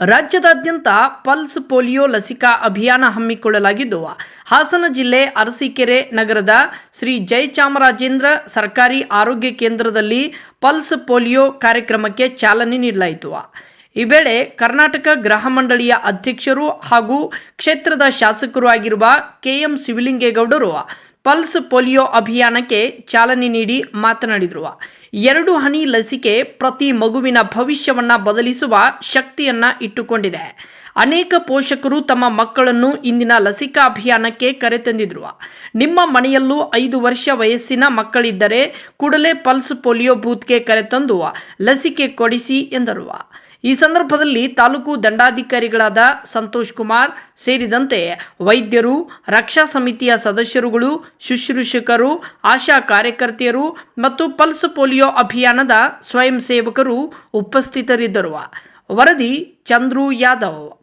ರಾಜ್ಯದಾದ್ಯಂತ pulse polio ಲಸಿಕಾ ಅಭಿಯಾನ ಹಮ್ಮಿಕೊಳ್ಳಲಾಗಿದ್ದು, ಹಾಸನ ಜಿಲ್ಲೆ ಅರಸೀಕೆರೆ ನಗರದ ಶ್ರೀ ಜಯಚಾಮರಾಜೇಂದ್ರ ಸರ್ಕಾರಿ ಆರೋಗ್ಯ ಕೇಂದ್ರದಲ್ಲಿ ಪಲ್ಸ್ ಪೋಲಿಯೋ ಕಾರ್ಯಕ್ರಮಕ್ಕೆ ಚಾಲನೆ ನೀಡಲಾಯಿತು. ಈ ವೇಳೆ ಕರ್ನಾಟಕ ಗ್ರಹ ಮಂಡಳಿಯ ಅಧ್ಯಕ್ಷರು ಹಾಗೂ ಕ್ಷೇತ್ರದ ಶಾಸಕರು ಆಗಿರುವ ಕೆಎಂ ಶಿವಲಿಂಗೇಗೌಡರು ಪಲ್ಸ್ ಪೋಲಿಯೋ ಅಭಿಯಾನಕ್ಕೆ ಚಾಲನೆ ನೀಡಿ ಮಾತನಾಡಿದರು ಎರಡು ಹನಿ ಲಸಿಕೆ ಪ್ರತಿ ಮಗುವಿನ ಭವಿಷ್ಯವನ್ನ ಬದಲಿಸುವ ಶಕ್ತಿಯನ್ನ ಇಟ್ಟುಕೊಂಡಿದೆ. ಅನೇಕ ಪೋಷಕರು ತಮ್ಮ ಮಕ್ಕಳನ್ನು ಇಂದಿನ ಲಸಿಕಾ ಅಭಿಯಾನಕ್ಕೆ ಕರೆತಂದಿದ್ರು. ನಿಮ್ಮ ಮನೆಯಲ್ಲೂ ಐದು ವರ್ಷ ವಯಸ್ಸಿನ ಮಕ್ಕಳಿದ್ದರೆ ಕೂಡಲೇ ಪಲ್ಸ್ ಪೋಲಿಯೋ ಬೂತ್ಗೆ ಕರೆತಂದು ಲಸಿಕೆ ಕೊಡಿಸಿ ಎಂದರು. ಈ ಸಂದರ್ಭದಲ್ಲಿ ತಾಲೂಕು ದಂಡಾಧಿಕಾರಿಗಳಾದ ಸಂತೋಷ್ ಕುಮಾರ್ ಸೇರಿದಂತೆ ವೈದ್ಯರು, ರಕ್ಷಾ ಸಮಿತಿಯ ಸದಸ್ಯರುಗಳು, ಶುಶ್ರೂಷಕರು, ಆಶಾ ಕಾರ್ಯಕರ್ತೆಯರು ಮತ್ತು ಪಲ್ಸ್ ಪೋಲಿಯೋ ಅಭಿಯಾನದ ಸ್ವಯಂ ಸೇವಕರು ಉಪಸ್ಥಿತರಿದ್ದರು. ವರದಿ ಚಂದ್ರು ಯಾದವ್.